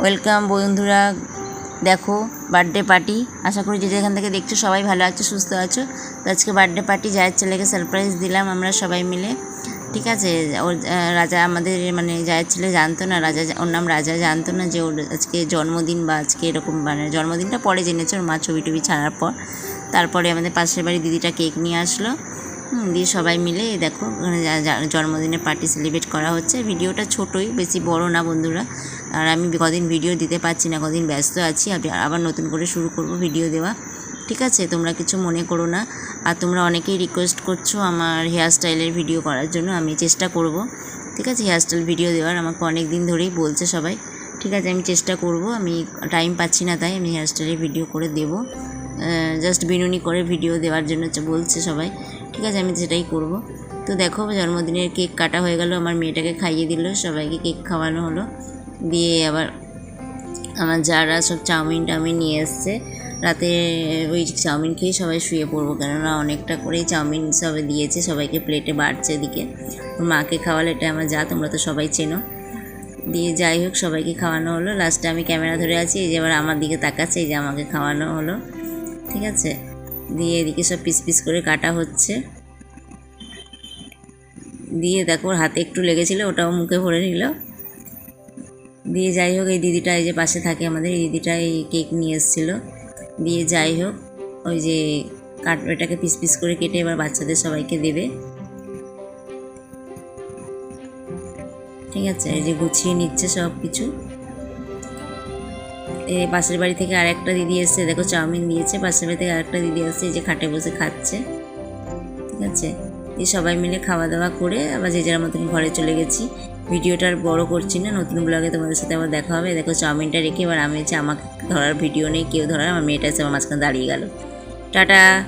Welcome বন্ধুরা। দেখো birthday party আশা করি যে যেখান থেকে দেখছ সবাই ভালো আছো, সুস্থ আছো। তো আজকে বার্থডে পার্টি জায়ের ছেলেকে সারপ্রাইজ দিলাম আমরা সবাই মিলে। ঠিক আছে? ওর রাজা আমাদের মানে জায়ের ছেলে জানতো না, রাজা ওর নাম রাজা জানতো না যে ওর আজকে জন্মদিন বা আজকে এরকম মানে জন্মদিনটা পরে জেনেছে ওর মা ছবি টবি ছাড়ার পর। তারপরে আমাদের পাশের বাড়ি দিদিটা কেক নিয়ে আসলো। দিয়ে সবাই মিলে, দেখো জন্মদিনে পার্টি সেলিব্রেট করা হচ্ছে। ভিডিওটা ছোটোই, বেশি বড় না, বন্ধুরা। আর আমি কদিন ভিডিও দিতে পারছি না, কদিন ব্যস্ত আছি আব- আবার নতুন করে শুরু করব ভিডিও দেওয়া। ঠিক আছে, তোমরা কিছু মনে করো না। আর তোমরা অনেকেই রিকোয়েস্ট করছ আমার হেয়ার স্টাইলের ভিডিও করার জন্য, আমি চেষ্টা করব। ঠিক আছে হেয়ার স্টাইল ভিডিও দেওয়ার, আমাকে অনেক দিন ধরেই বলছে সবাই। ঠিক আছে, আমি চেষ্টা করব, আমি টাইম পাচ্ছি না তাই আমি হেয়ার স্টাইলের ভিডিও করে দেবো। জাস্ট বিনুনি করে ভিডিও দেওয়ার জন্য বলছে সবাই। ঠিক আছে, আমি সেটাই করব। তো দেখো, জন্মদিনের কেক কাটা হয়ে গেল, আমার মেয়েটাকে খাইয়ে দিল, সবাইকে কেক খাওয়ানো হলো। দিয়ে আবার আমার যারা সব চাউমিন টাউমিন নিয়ে এসছে, রাতে ওই চাউমিন খেয়ে সবাই শুয়ে পড়ব। কেননা অনেকটা করেই চাউমিন সব দিয়েছে, সবাইকে প্লেটে বাড়ছে এদিকে। মাকে খাওয়ালে এটা আমার যা তোমরা তো সবাই চেনো। দিয়ে যাই হোক, সবাইকে খাওয়ানো হলো। লাস্টে আমি ক্যামেরা ধরে আছি, এই যে এবার আমার দিকে তাকাচ্ছে, এই যে আমাকে খাওয়ানো হলো। ঠিক আছে? দিয়ে এদিকে সব পিস পিস করে কাটা হচ্ছে। দিয়ে দেখো হাতে একটু লেগেছিলো, ওটাও মুখে ভরে নিল। দিয়ে যাই হোক, এই দিদিটা এই যে পাশে থাকে আমাদের, এই দিদিটা এই কেক নিয়ে এসেছিল। দিয়ে যাই হোক, ওই যে কাট এটাকে পিস পিস করে কেটে এবার বাচ্চাদের সবাইকে দেবে। ঠিক আছে, এই যে গুছিয়ে নিচ্ছে সব কিছু এই পাশের বাড়ি থেকে আরেকটা দিদি এসছে, দেখো চাউমিন দিয়েছে, পাশের বাড়ি থেকে আরেকটা দিদি এসছে, এই যে খাটে বসে খাচ্ছে। ঠিক আছে দিয়ে সবাই মিলে খাওয়া দাওয়া করে আবার যে যার মতন ঘরে চলে গেছি। ভিডিওটা আর বড়ো করছি না, নতুন ব্লগে তোমাদের সাথে আবার দেখা হবে। দেখো, চাউমিনটা রেখে এবার আমি হচ্ছে আমাকে ধরার ভিডিও নেই, কেউ ধরার, আমার মেয়েটা এসে আমার মাঝখানে দাঁড়িয়ে গেল। টাটা!